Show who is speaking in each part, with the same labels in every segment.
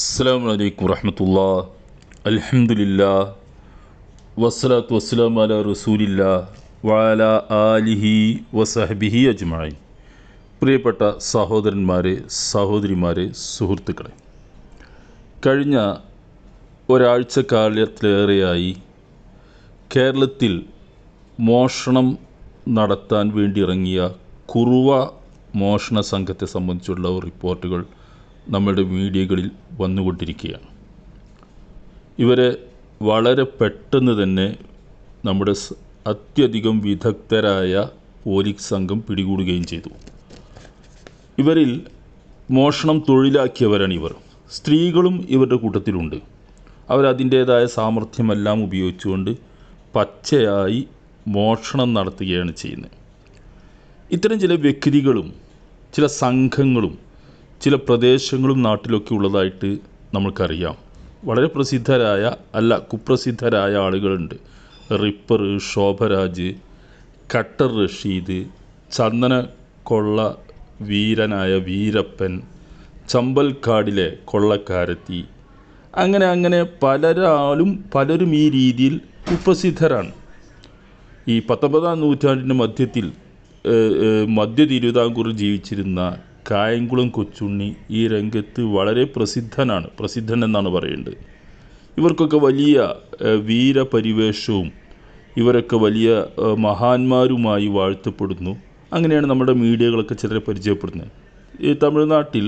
Speaker 1: അസ്സാം വലൈക്കും വറഹമത്തുള്ള അൽഹംദുലില്ലാ. വസ്സലാത്തു വസ്സലാം അല റസൂലില്ല. വാല ആലിഹി വസഹബിഹി അജ്മായി പ്രിയപ്പെട്ട സഹോദരന്മാരെ സഹോദരിമാരെ സുഹൃത്തുക്കളെ. കഴിഞ്ഞ ഒരാഴ്ച കാലത്തിലേറെയായി കേരളത്തിൽ മോഷണം നടത്താൻ വേണ്ടി ഇറങ്ങിയ കുറുവ മോഷണ സംഘത്തെ സംബന്ധിച്ചുള്ള റിപ്പോർട്ടുകൾ നമ്മുടെ മീഡിയകളിൽ വന്നുകൊണ്ടിരിക്കുകയാണ്. ഇവരെ വളരെ പെട്ടെന്ന് തന്നെ നമ്മുടെ അത്യധികം വിദഗ്ധരായ പോലീസ് സംഘം പിടികൂടുകയും ചെയ്തു. ഇവരിൽ മോഷണം തൊഴിലാക്കിയവരാണ് ഇവർ. സ്ത്രീകളും ഇവരുടെ കൂട്ടത്തിലുണ്ട്. അവരതിന്റേതായ സാമർഥ്യമെല്ലാം ഉപയോഗിച്ചുകൊണ്ട് പച്ചയായി മോഷണം നടത്തുകയാണ് ചെയ്യുന്നത്. ഇത്തരം ചില വ്യക്തികളും ചില സംഘങ്ങളും ചില പ്രദേശങ്ങളും നാട്ടിലൊക്കെ ഉള്ളതായിട്ട് നമുക്കറിയാം വളരെ പ്രസിദ്ധരായ അല്ല കുപ്രസിദ്ധരായ ആളുകളുണ്ട്. റിപ്പർ ശോഭരാജ് കട്ടർ റഷീദ് ചന്ദന കൊള്ള വീരനായ വീരപ്പൻ ചമ്പൽക്കാടിലെ കൊള്ളക്കാരത്തി. അങ്ങനെ അങ്ങനെ പലരാളും പലരും ഈ രീതിയിൽ കുപ്രസിദ്ധരാണ്. ഈ പത്തൊമ്പതാം നൂറ്റാണ്ടിന്റെ മധ്യത്തിൽ മധ്യ തിരുവിതാംകൂർ ജീവിച്ചിരുന്ന കായംകുളം കൊച്ചുണ്ണി ഈ രംഗത്ത് വളരെ പ്രസിദ്ധനാണ് പ്രസിദ്ധൻ എന്നാണ് പറയേണ്ടത്. ഇവർക്കൊക്കെ വലിയ വീരപരിവേഷവും ഇവരൊക്കെ വലിയ മഹാന്മാരുമായി വാഴ്ത്തപ്പെടുന്നു. അങ്ങനെയാണ് നമ്മുടെ മീഡിയകളൊക്കെ ചിലരെ പരിചയപ്പെടുന്നത്. ഈ തമിഴ്നാട്ടിൽ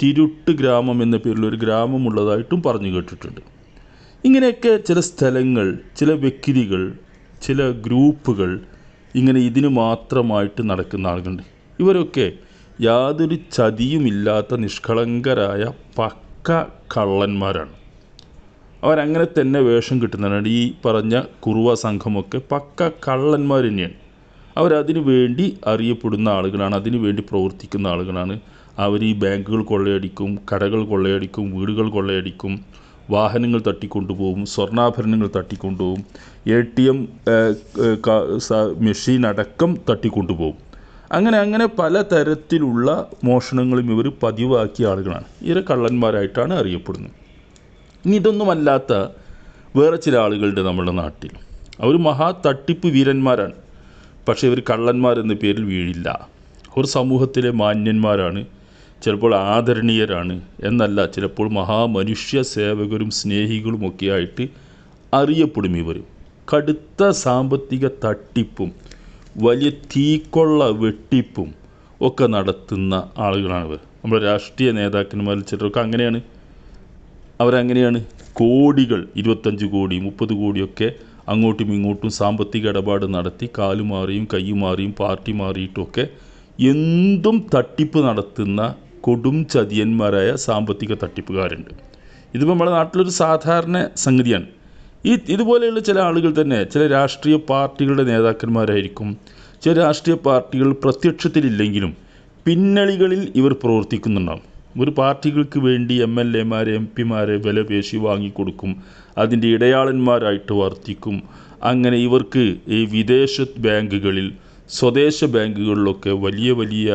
Speaker 1: തിരുട്ട് ഗ്രാമം എന്ന പേരിൽ ഒരു ഗ്രാമമുള്ളതായിട്ടും പറഞ്ഞു കേട്ടിട്ടുണ്ട്. ഇങ്ങനെയൊക്കെ ചില സ്ഥലങ്ങൾ ചില വ്യക്തികൾ ചില ഗ്രൂപ്പുകൾ ഇങ്ങനെ ഇതിന് മാത്രമായിട്ട് നടക്കുന്ന ആളുകളുണ്ട്. ഇവരൊക്കെ യാതൊരു ചതിയുമില്ലാത്ത നിഷ്കളങ്കരായ പക്ക കള്ളന്മാരാണ്. അവരങ്ങനെ തന്നെ വേഷം കിട്ടുന്നതാണ് ഈ പറഞ്ഞ കുറുവ സംഘമൊക്കെ പക്ക കള്ളന്മാർ തന്നെയാണ്. അവരതിനു വേണ്ടി അറിയപ്പെടുന്ന ആളുകളാണ് അതിനു വേണ്ടി പ്രവർത്തിക്കുന്ന ആളുകളാണ്. അവർ ഈ ബാങ്കുകൾ കൊള്ളയടിക്കും കടകൾ കൊള്ളയടിക്കും വീടുകൾ കൊള്ളയടിക്കും വാഹനങ്ങൾ തട്ടിക്കൊണ്ടുപോകും സ്വർണാഭരണങ്ങൾ തട്ടിക്കൊണ്ടുപോകും എ ടി എം മെഷീൻ അടക്കം തട്ടിക്കൊണ്ടുപോകും. അങ്ങനെ അങ്ങനെ പല തരത്തിലുള്ള മോഷണങ്ങളും ഇവർ പതിവാക്കിയ ആളുകളാണ്. ഇവരെ കള്ളന്മാരായിട്ടാണ് അറിയപ്പെടുന്നത്. ഇനി ഇതൊന്നുമല്ലാത്ത വേറെ ചില ആളുകളുണ്ട് നമ്മുടെ നാട്ടിൽ. അവർ മഹാ തട്ടിപ്പ് വീരന്മാരാണ്. പക്ഷേ ഇവർ കള്ളന്മാരെന്ന പേരിൽ വീഴില്ല. അവർ സമൂഹത്തിലെ മാന്യന്മാരാണ്. ചിലപ്പോൾ ആദരണീയരാണ്. എന്നല്ല ചിലപ്പോൾ മഹാമനുഷ്യ സേവകരും സ്നേഹികളും ഒക്കെ ആയിട്ട് അറിയപ്പെടും ഇവർ. കടുത്ത സാമ്പത്തിക തട്ടിപ്പും വലിയ തീക്കൊള്ള വെട്ടിപ്പും ഒക്കെ നടത്തുന്ന ആളുകളാണ് ഇവർ നമ്മുടെ രാഷ്ട്രീയ നേതാക്കന്മാരിൽ ചിലരൊക്കെ അങ്ങനെയാണ്. അവരങ്ങനെയാണ്. കോടികൾ ഇരുപത്തഞ്ച് കോടി മുപ്പത് കോടിയൊക്കെ അങ്ങോട്ടും ഇങ്ങോട്ടും സാമ്പത്തിക ഇടപാട് നടത്തി കാലുമാറിയും കൈമാറിയും പാർട്ടി മാറിയിട്ടുമൊക്കെ എന്തും തട്ടിപ്പ് നടത്തുന്ന കൊടും ചതിയന്മാരായ സാമ്പത്തിക തട്ടിപ്പുകാരുണ്ട്. ഇതിപ്പോൾ നമ്മുടെ നാട്ടിലൊരു സാധാരണ സംഗതിയാണ്. ഈ ഇതുപോലെയുള്ള ചില ആളുകൾ തന്നെ ചില രാഷ്ട്രീയ പാർട്ടികളുടെ നേതാക്കന്മാരായിരിക്കും. ചില രാഷ്ട്രീയ പാർട്ടികൾ പ്രത്യക്ഷത്തിലില്ലെങ്കിലും പിന്നണികളിൽ ഇവർ പ്രവർത്തിക്കുന്നുണ്ടാവും. ഒരു പാർട്ടികൾക്ക് വേണ്ടി എം എൽ എമാരെ എം പിമാരെ വില പേശി വാങ്ങിക്കൊടുക്കും. അതിന്റെ ഇടയാളന്മാരായിട്ട് വർത്തിക്കും. അങ്ങനെ ഇവർക്ക് ഈ വിദേശ ബാങ്കുകളിൽ സ്വദേശ ബാങ്കുകളിലൊക്കെ വലിയ വലിയ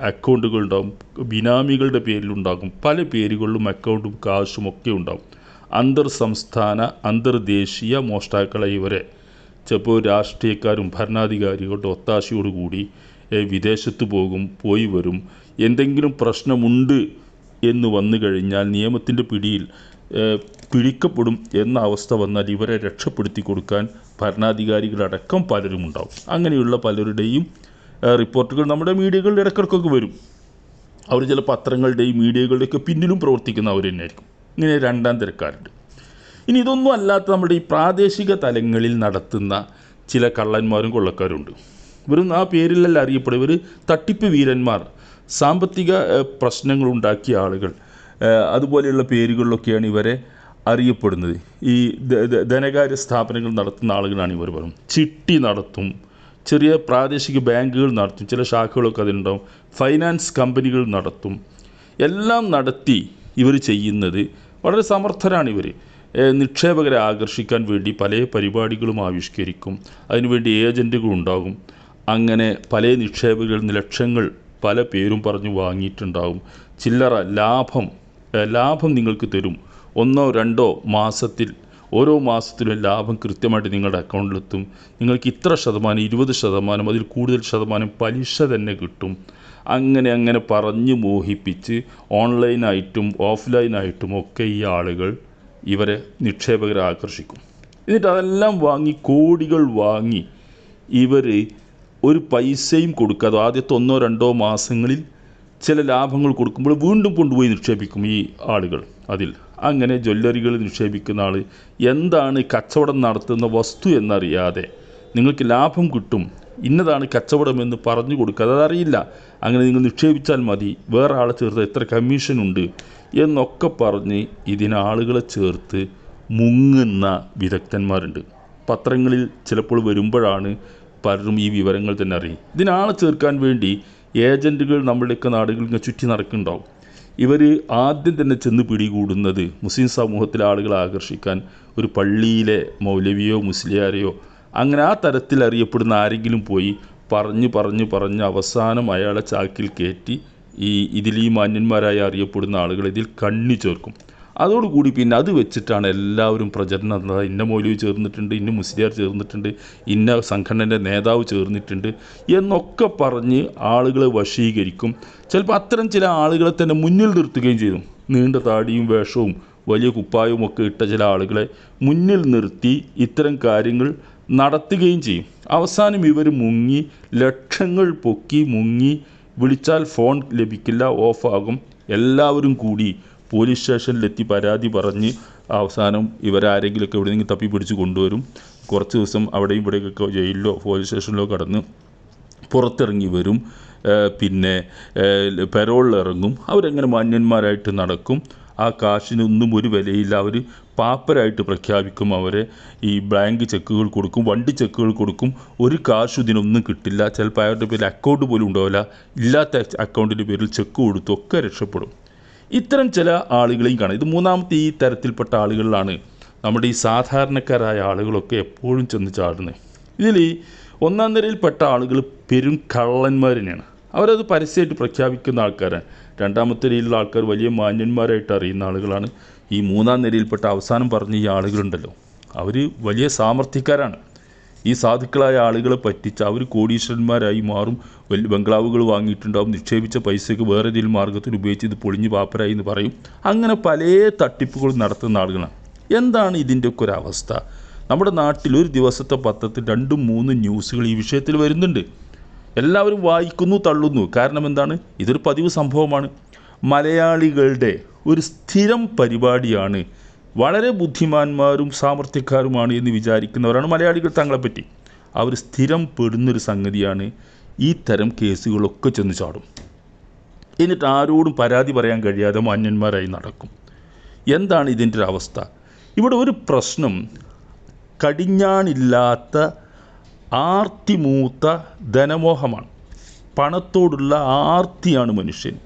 Speaker 1: അക്കൗണ്ടുകൾ ഉണ്ടാകും ബിനാമികളുടെ പേരിലുണ്ടാകും. പല പേരുകളിലും അക്കൗണ്ടും കാശും ഒക്കെ ഉണ്ടാകും അന്തർ സംസ്ഥാന അന്തർദേശീയ മോഷ്ടാക്കളെ ഇവരെ. ചിലപ്പോൾ രാഷ്ട്രീയക്കാരും ഭരണാധികാരികളുടെ ഒത്താശയോടുകൂടി വിദേശത്ത് പോകും പോയി വരും. എന്തെങ്കിലും പ്രശ്നമുണ്ട് എന്ന് വന്നു കഴിഞ്ഞാൽ നിയമത്തിന്റെ പിടിയിൽ പിടിക്കപ്പെടും എന്ന അവസ്ഥ വന്നാൽ ഇവരെ രക്ഷപ്പെടുത്തി കൊടുക്കാൻ ഭരണാധികാരികളടക്കം പലരും ഉണ്ടാവും അങ്ങനെയുള്ള പലരുടെയും റിപ്പോർട്ടുകൾ നമ്മുടെ മീഡിയകളുടെ ഇടയ്ക്കിടയ്ക്കൊക്കെ വരും. അവർ ചില പത്രങ്ങളുടെയും മീഡിയകളുടെയൊക്കെ പിന്നിലും പ്രവർത്തിക്കുന്നവർ തന്നെയായിരിക്കും. ഇങ്ങനെ രണ്ടാം തിരക്കാരുണ്ട്. ഇനി ഇതൊന്നും അല്ലാത്ത നമ്മുടെ ഈ പ്രാദേശിക തലങ്ങളിൽ നടത്തുന്ന ചില കള്ളന്മാരും കൊള്ളക്കാരുണ്ട്. ഇവരും ആ പേരിലല്ല അറിയപ്പെടും. ഇവർ തട്ടിപ്പ് വീരന്മാർ സാമ്പത്തിക പ്രശ്നങ്ങൾ ഉണ്ടാക്കിയ ആളുകൾ. അതുപോലെയുള്ള പേരുകളിലൊക്കെയാണ് ഇവരെ അറിയപ്പെടുന്നത്. ഈ ധനകാര്യ സ്ഥാപനങ്ങൾ നടത്തുന്ന ആളുകളാണ് ഇവർ പറയും ചിട്ടി നടത്തും ചെറിയ പ്രാദേശിക ബാങ്കുകൾ നടത്തും ചില ശാഖകളൊക്കെ അതിനുണ്ടാവും ഫൈനാൻസ് കമ്പനികൾ നടത്തും. എല്ലാം നടത്തി ഇവർ ചെയ്യുന്നത്. വളരെ സമർത്ഥരാണ് ഇവർ നിക്ഷേപകരെ ആകർഷിക്കാൻ വേണ്ടി പല പരിപാടികളും ആവിഷ്കരിക്കും. അതിനുവേണ്ടി ഏജന്റുകൾ ഉണ്ടാകും. അങ്ങനെ പല നിക്ഷേപകരിൽ ലക്ഷങ്ങൾ പല പേരും പറഞ്ഞ് വാങ്ങിയിട്ടുണ്ടാകും. ചില്ലറ ലാഭം ലാഭം നിങ്ങൾക്ക് തരും. ഒന്നോ രണ്ടോ മാസത്തിൽ ഓരോ മാസത്തിലും ലാഭം കൃത്യമായിട്ട് നിങ്ങളുടെ അക്കൗണ്ടിലെത്തും. നിങ്ങൾക്ക് ഇത്ര ശതമാനം ഇരുപത് ശതമാനം അതിൽ കൂടുതൽ ശതമാനം പലിശ തന്നെ കിട്ടും. അങ്ങനെ അങ്ങനെ പറഞ്ഞ് മോഹിപ്പിച്ച് ഓൺലൈനായിട്ടും ഓഫ്ലൈനായിട്ടും ഒക്കെ ഈ ആളുകൾ ഇവരെ നിക്ഷേപകരെ ആകർഷിക്കും. എന്നിട്ട് അതെല്ലാം വാങ്ങി കോടികൾ വാങ്ങി ഇവർ ഒരു പൈസയും കൊടുക്കാതെ ആദ്യത്തെ ഒന്നോ രണ്ടോ മാസങ്ങളിൽ ചില ലാഭങ്ങൾ കൊടുക്കുമ്പോൾ വീണ്ടും കൊണ്ടുപോയി നിക്ഷേപിക്കും ഈ ആളുകൾ അതിൽ. അങ്ങനെ ജ്വല്ലറികൾ നിക്ഷേപിക്കുന്ന ആൾ എന്താണ് കച്ചവടം നടത്തുന്ന വസ്തു എന്നറിയാതെ നിങ്ങൾക്ക് ലാഭം കിട്ടും ഇന്നതാണ് കച്ചവടമെന്ന് പറഞ്ഞു കൊടുക്കുക. അതറിയില്ല. അങ്ങനെ നിങ്ങൾ നിക്ഷേപിച്ചാൽ മതി. വേറെ ആളെ ചേർത്ത് എത്ര കമ്മീഷനുണ്ട് എന്നൊക്കെ പറഞ്ഞ് ഇതിന് ആളുകളെ ചേർത്ത് മുങ്ങുന്ന വിദഗ്ധന്മാരുണ്ട്. പത്രങ്ങളിൽ ചിലപ്പോൾ വരുമ്പോഴാണ് പലരും ഈ വിവരങ്ങൾ തന്നെ അറിയും ഇതിനാളെ ചേർക്കാൻ വേണ്ടി ഏജന്റുകൾ നമ്മുടെയൊക്കെ നാടുകളിൽ ഇങ്ങനെ ചുറ്റി നടക്കുന്നുണ്ടാവും. ഇവർ ആദ്യം തന്നെ ചെന്ന് പിടികൂടുന്നത് മുസ്ലിം സമൂഹത്തിലെ ആളുകളെ ആകർഷിക്കാൻ ഒരു പള്ളിയിലെ മൗലവിയോ മുസ്ലിയാരെയോ അങ്ങനെ ആ തരത്തിൽ അറിയപ്പെടുന്ന ആരെങ്കിലും പോയി പറഞ്ഞു പറഞ്ഞു പറഞ്ഞ് അവസാനം അയാളെ ചാക്കിൽ കയറ്റി ഈ ഇതിൽ ഈ മാന്യന്മാരായി അറിയപ്പെടുന്ന ആളുകൾ ഇതിൽ കണ്ണി ചേർക്കും. അതോടുകൂടി പിന്നെ അത് വെച്ചിട്ടാണ് എല്ലാവരും പ്രചരണം നടന്നത്. ഇന്ന മൗലവി ചേർന്നിട്ടുണ്ട് ഇന്ന മുസ്ലിയാർ ചേർന്നിട്ടുണ്ട് ഇന്ന സംഘടനന്റെ നേതാവ് ചേർന്നിട്ടുണ്ട് എന്നൊക്കെ പറഞ്ഞ് ആളുകളെ വശീകരിക്കും. ചിലപ്പോൾ അത്തരം ചില ആളുകളെ തന്നെ മുന്നിൽ നിർത്തുകയും ചെയ്തു നീണ്ട താടിയും വേഷവും വലിയ കുപ്പായവും ഒക്കെ ഇട്ട ചില ആളുകളെ മുന്നിൽ നിർത്തി ഇത്തരം കാര്യങ്ങൾ നടത്തുകയും ചെയ്യും. അവസാനം ഇവർ മുങ്ങി ലക്ഷങ്ങൾ പൊക്കി മുങ്ങി വിളിച്ചാൽ ഫോൺ ലഭിക്കില്ല ഓഫാകും. എല്ലാവരും കൂടി പോലീസ് സ്റ്റേഷനിലെത്തി പരാതി പറഞ്ഞ് അവസാനം ഇവരാരെങ്കിലുമൊക്കെ നിന്ന് തപ്പി പിടിച്ച് കൊണ്ടുവരും. കുറച്ച് ദിവസം അവിടെയും ഇവിടെയൊക്കെ ജയിലിലോ പോലീസ് സ്റ്റേഷനിലോ കടന്ന് പുറത്തിറങ്ങി വരും. പിന്നെ പെരോളിൽ ഇറങ്ങും അവരെങ്ങനെ മാന്യന്മാരായിട്ട് നടക്കും. ആ കാശിനൊന്നും ഒരു വിലയില്ല. അവർ പാപ്പരായിട്ട് പ്രഖ്യാപിക്കും അവരെ. ഈ ബാങ്ക് ചെക്കുകൾ കൊടുക്കും വണ്ടി ചെക്കുകൾ കൊടുക്കും. ഒരു കാശ് ഇതിനൊന്നും കിട്ടില്ല. ചിലപ്പോൾ അയാളുടെ പേരിൽ അക്കൗണ്ട് പോലും ഉണ്ടാവില്ല. ഇല്ലാത്ത അക്കൗണ്ടിന്റെ പേരിൽ ചെക്ക് കൊടുത്തു ഒക്കെ രക്ഷപ്പെടും. ഇത്തരം ചില ആളുകളെയും കാണാം. ഇത് മൂന്നാമത്തെ ഈ തരത്തിൽപ്പെട്ട ആളുകളിലാണ് നമ്മുടെ ഈ സാധാരണക്കാരായ ആളുകളൊക്കെ എപ്പോഴും ചെന്ന് ചാടുന്നത്. ഇതിൽ ഒന്നാം നിരയിൽപ്പെട്ട ആളുകൾ പെരും കള്ളന്മാർ തന്നെയാണ്. അവരത് പരസ്യമായിട്ട് പ്രഖ്യാപിക്കുന്ന ആൾക്കാരാണ്. രണ്ടാമത്തെ നിരയിലുള്ള ആൾക്കാർ വലിയ മാന്യന്മാരായിട്ട് അറിയുന്ന ആളുകളാണ്. ഈ മൂന്നാം നിരയിൽപ്പെട്ട അവസാനം പറഞ്ഞ ഈ ആളുകളുണ്ടല്ലോ. അവർ വലിയ സാമർഥ്യക്കാരാണ് ഈ സാധുക്കളായ ആളുകളെ പറ്റിച്ച് അവർ കോടീശ്വരന്മാരായി മാറും. വലിയ ബംഗ്ലാവുകൾ വാങ്ങിയിട്ടുണ്ടാവും. നിക്ഷേപിച്ച പൈസയ്ക്ക് വേറെ ഏതെങ്കിലും മാർഗത്തിൽ ഉപയോഗിച്ച് ഇത് പൊളിഞ്ഞ് പാപ്പരായി എന്ന് പറയും. അങ്ങനെ പല തട്ടിപ്പുകൾ നടത്തുന്ന ആളുകളാണ്. എന്താണ് ഇതിന്റെയൊക്കെ ഒരു അവസ്ഥ? നമ്മുടെ നാട്ടിൽ ഒരു ദിവസത്തെ പത്രത്തിൽ രണ്ടും മൂന്നും ന്യൂസുകൾ ഈ വിഷയത്തിൽ വരുന്നുണ്ട്. എല്ലാവരും വായിക്കുന്നു തള്ളുന്നു. കാരണം എന്താണ്? ഇതൊരു പതിവ് സംഭവമാണ്. മലയാളികളുടെ ഒരു സ്ഥിരം പരിപാടിയാണ് വളരെ ബുദ്ധിമാന്മാരും സാമർത്ഥ്യക്കാരുമാണ് എന്ന് വിചാരിക്കുന്നവരാണ് മലയാളികൾ തങ്ങളെപ്പറ്റി. അവർ സ്ഥിരം പെടുന്നൊരു സംഗതിയാണ് ഈ തരം കേസുകളൊക്കെ ചെന്ന് ചാടും. എന്നിട്ട് ആരോടും പരാതി പറയാൻ കഴിയാതെ മാന്യന്മാരായി നടക്കും. എന്താണ് ഇതിന്റെ ഒരു അവസ്ഥ? ഇവിടെ ഒരു പ്രശ്നം. കടിഞ്ഞാണില്ലാത്ത ആർത്തിമൂത്ത ധനമോഹമാണ്. പണത്തോടുള്ള ആർത്തിയാണ് മനുഷ്യൻ.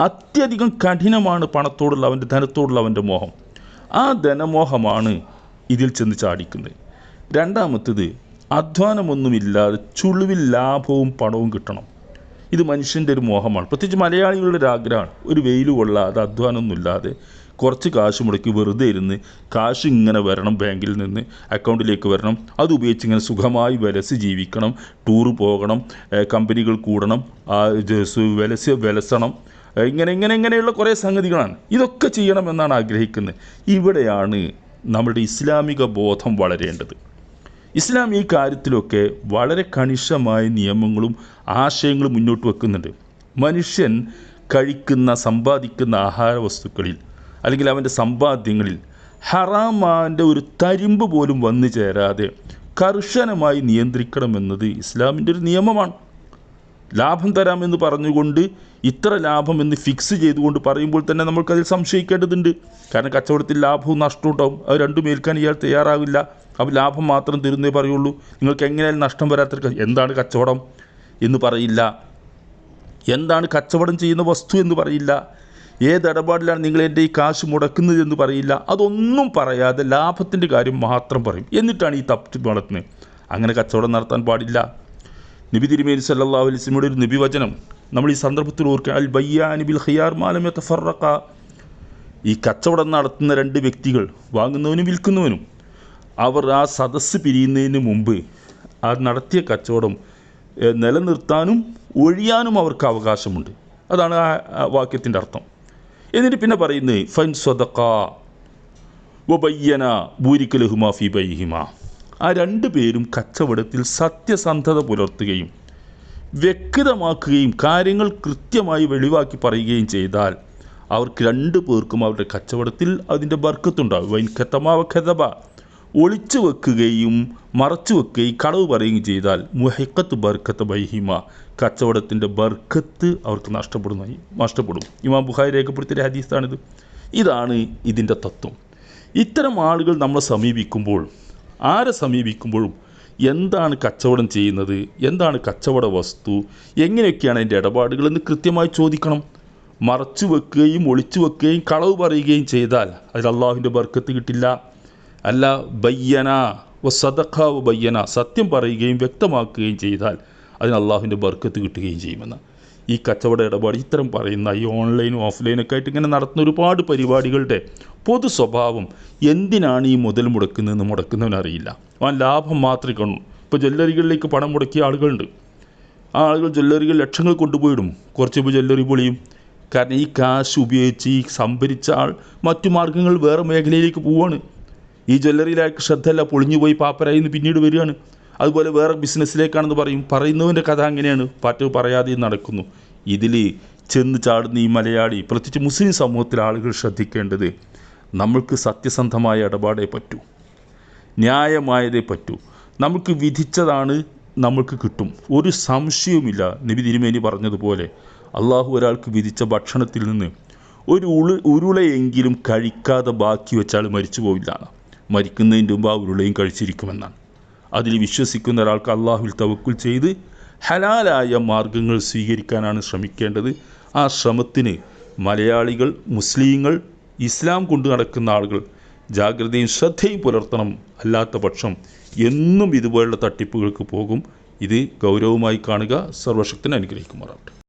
Speaker 1: അത്യധികം കഠിനമാണ് പണത്തോടുള്ള അവന്റെ ധനത്തോടുള്ള അവന്റെ മോഹം. ആ ധനമോഹമാണ് ഇതിൽ ചെന്ന് ചാടിക്കുന്നത്. രണ്ടാമത്തത് അധ്വാനമൊന്നുമില്ലാതെ ചുളിവിൽ ലാഭവും പണവും കിട്ടണം. ഇത് മനുഷ്യന്റെ ഒരു മോഹമാണ്. പ്രത്യേകിച്ച് മലയാളികളുടെ ഒരു ആഗ്രഹമാണ്. ഒരു വെയിൽ കൊള്ളാതെ അധ്വാനമൊന്നുമില്ലാതെ കുറച്ച് കാശ് മുടക്കി വെറുതെ ഇരുന്ന് കാശ് ഇങ്ങനെ വരണം ബാങ്കിൽ നിന്ന് അക്കൗണ്ടിലേക്ക് വരണം. അത് ഉപയോഗിച്ച് ഇങ്ങനെ സുഖമായി വിലസി ജീവിക്കണം ടൂർ പോകണം കമ്പനികൾ കൂടണം വിലസി വിലസണം. ഇങ്ങനെ ഇങ്ങനെ ഇങ്ങനെയുള്ള കുറേ സംഗതികളാണ്. ഇതൊക്കെ ചെയ്യണമെന്നാണ് ആഗ്രഹിക്കുന്നത്. ഇവിടെയാണ് നമ്മുടെ ഇസ്ലാമിക ബോധം വളരേണ്ടത്. ഇസ്ലാം ഈ കാര്യത്തിലൊക്കെ വളരെ കണിശമായ നിയമങ്ങളും ആശയങ്ങളും മുന്നോട്ട് വെക്കുന്നുണ്ട്. മനുഷ്യൻ കഴിക്കുന്ന സമ്പാദിക്കുന്ന ആഹാര വസ്തുക്കളിൽ അല്ലെങ്കിൽ അവന്റെ സമ്പാദ്യങ്ങളിൽ ഹറാമാന്റെ ഒരു തരിമ്പ് പോലും വന്നു ചേരാതെ കർശനമായി നിയന്ത്രിക്കണമെന്നത് ഇസ്ലാമിന്റെ ഒരു നിയമമാണ്. ലാഭം തരാമെന്ന് പറഞ്ഞുകൊണ്ട് ഇത്ര ലാഭം എന്ന് ഫിക്സ് ചെയ്തുകൊണ്ട് പറയുമ്പോൾ തന്നെ നമ്മൾക്കതിൽ സംശയിക്കേണ്ടതുണ്ട്. കാരണം കച്ചവടത്തിൽ ലാഭവും നഷ്ടവും ഉണ്ടാവും. അത് രണ്ടും ഏൽക്കാൻ ഇയാൾ തയ്യാറാവില്ല. അപ്പോൾ ലാഭം മാത്രം തരുന്നേ പറയുള്ളൂ. നിങ്ങൾക്ക് എങ്ങനെയായാലും നഷ്ടം വരാത്ത എന്താണ് കച്ചവടം എന്ന് പറയില്ല. എന്താണ് കച്ചവടം ചെയ്യുന്ന വസ്തു എന്ന് പറയില്ല. ഏത് ഇടപാടിലാണ് നിങ്ങൾ എന്റെ ഈ കാശ് മുടക്കുന്നത് എന്ന് പറയില്ല? അതൊന്നും പറയാതെ ലാഭത്തിന്റെ കാര്യം മാത്രം പറയും. എന്നിട്ടാണ് ഈ തപ്പി നടത്തുന്നത്. അങ്ങനെ കച്ചവടം നടത്താൻ പാടില്ല. നബി തിരുമേനി സല്ലല്ലാഹു അലൈഹി വസല്ലമയുടെ ഒരു നബി വചനം നമ്മൾ ഈ സന്ദർഭത്തിൽ ഓർക്കുക. അൽ ബയ്യാനി ബിൽ ഖിയാർ മാലമെ തഫറക്ക ഈ കച്ചവടം നടത്തുന്ന രണ്ട് വ്യക്തികൾ വാങ്ങുന്നവനും വിൽക്കുന്നവനും അവർ ആ സദസ്സ് പിരിയുന്നതിന് മുമ്പ് ആ നടത്തിയ കച്ചവടം നിലനിർത്താനും ഒഴിയാനും അവർക്ക് അവകാശമുണ്ട്. അതാണ് ആ വാക്യത്തിന്റെ അർത്ഥം. എന്നിട്ട് പിന്നെ പറയുന്നത് ഫൈൻ സ്വതക്ക വബയ്യന ഫി ബൈഹിമ. ആ രണ്ട് പേരും കച്ചവടത്തിൽ സത്യസന്ധത പുലർത്തുകയും വ്യക്തമാക്കുകയും കാര്യങ്ങൾ കൃത്യമായി വെളിവാക്കി പറയുകയും ചെയ്താൽ അവർക്ക് രണ്ട് പേർക്കും അവരുടെ കച്ചവടത്തിൽ അതിന്റെ ബർക്കത്തുണ്ടാകും വൈൻ ഖത്തമാവ ഖതബ. ഒളിച്ചു വെക്കുകയും മറച്ചു വെക്കുകയും കളവ് പറയുകയും ചെയ്താൽ മുഹക്കത്ത് ബർക്കത്ത് ബൈഹിമ. കച്ചവടത്തിന്റെ ബർക്കത്ത് അവർക്ക് നഷ്ടപ്പെടുന്നതായി നഷ്ടപ്പെടും. ഇമാം ബുഖാരി രേഖപ്പെടുത്തിയ ഹദീസാണിത്. ഇതാണ് ഇതിന്റെ തത്വം. ഇത്തരം ആളുകൾ നമ്മളെ സമീപിക്കുമ്പോൾ ആരെ സമീപിക്കുമ്പോഴും എന്താണ് കച്ചവടം ചെയ്യുന്നത് എന്താണ് കച്ചവട വസ്തു എങ്ങനെയൊക്കെയാണ് അതിന്റെ ഇടപാടുകൾ എന്ന് കൃത്യമായി ചോദിക്കണം. മറച്ചു വെക്കുകയും ഒളിച്ചു വെക്കുകയും കളവ് പറയുകയും ചെയ്താൽ അതിൽ അള്ളാഹുവിന്റെ ബർക്കത്ത് കിട്ടില്ല. അല്ല ബയ്യന വ സദഖ ബയ്യന. സത്യം പറയുകയും വ്യക്തമാക്കുകയും ചെയ്താൽ അതിന് അള്ളാഹുവിന്റെ ബർക്കത്ത് കിട്ടുകയും ചെയ്യുമെന്ന്. ഈ കച്ചവട ഇടപാട് ഇത്തരം പറയുന്ന ഈ ഓൺലൈനും ഓഫ്ലൈനൊക്കെ ആയിട്ട് ഇങ്ങനെ നടത്തുന്ന ഒരുപാട് പരിപാടികളുടെ പൊതു സ്വഭാവം എന്തിനാണ് ഈ മുതൽ മുടക്കുന്നതെന്ന് മുടക്കുന്നവനറിയില്ല അവൻ ലാഭം മാത്രമേ കാണൂ. ഇപ്പോൾ ജ്വല്ലറികളിലേക്ക് പണം മുടക്കിയ ആളുകളുണ്ട്. ആ ആളുകൾ ജ്വല്ലറികൾ ലക്ഷങ്ങൾ കൊണ്ടുപോയിടും. കുറച്ച് ജ്വല്ലറി പൊളിയും. കാരണം ഈ കാശ് ഉപയോഗിച്ച് ഈ സംഭരിച്ച ആൾ മറ്റു മാർഗങ്ങൾ വേറെ മേഖലയിലേക്ക് പോവാണ്. ഈ ജ്വല്ലറിയിലേക്ക് ശ്രദ്ധയല്ല പൊളിഞ്ഞു പോയി പാപ്പരായി പിന്നീട് വരികയാണ്. അതുപോലെ വേറെ ബിസിനസ്സിലേക്കാണെന്ന് പറയും. പറയുന്നവന്റെ കഥ അങ്ങനെയാണ്. പാറ്റ് പറയാതെ നടക്കുന്നു. ഇതിൽ ചെന്ന് ചാടുന്ന ഈ മലയാളി പ്രത്യേകിച്ച് മുസ്ലിം സമൂഹത്തിലെ ആളുകൾ ശ്രദ്ധിക്കേണ്ടത് നമ്മൾക്ക് സത്യസന്ധമായ ഇടപാടേ പറ്റൂ. ന്യായമായതേ പറ്റൂ. നമുക്ക് വിധിച്ചതാണ് നമുക്ക് കിട്ടും. ഒരു സംശയവുമില്ല. നബി തിരുമേനി പറഞ്ഞതുപോലെ അള്ളാഹു ഒരാൾക്ക് വിധിച്ച ഭക്ഷണത്തിൽ നിന്ന് ഒരു ഉളു ഉരുളയെങ്കിലും കഴിക്കാതെ ബാക്കി വെച്ചാൽ മരിച്ചു പോവില്ല മരിക്കുന്നതിന്റെ മുമ്പ് ആ ഉരുളയും കഴിച്ചിരിക്കുമെന്നാണ്. അതിൽ വിശ്വസിക്കുന്ന ഒരാൾക്ക് അള്ളാഹുവിൽ തവക്കുൽ ചെയ്ത് ഹലാലായ മാർഗങ്ങൾ സ്വീകരിക്കാനാണ് ശ്രമിക്കേണ്ടത്. ആ ശ്രമത്തിന് മലയാളികൾ മുസ്ലിങ്ങൾ ഇസ്ലാം കൊണ്ടു നടക്കുന്ന ആളുകൾ ജാഗ്രതയും ശ്രദ്ധയും പുലർത്തണം അല്ലാത്ത പക്ഷം എന്നും ഇതുപോലുള്ള തട്ടിപ്പുകൾക്ക് പോകും. ഇത് ഗൗരവമായി കാണുക. സർവശക്തനെ അനുഗ്രഹിക്കുമാറാവട്ടെ.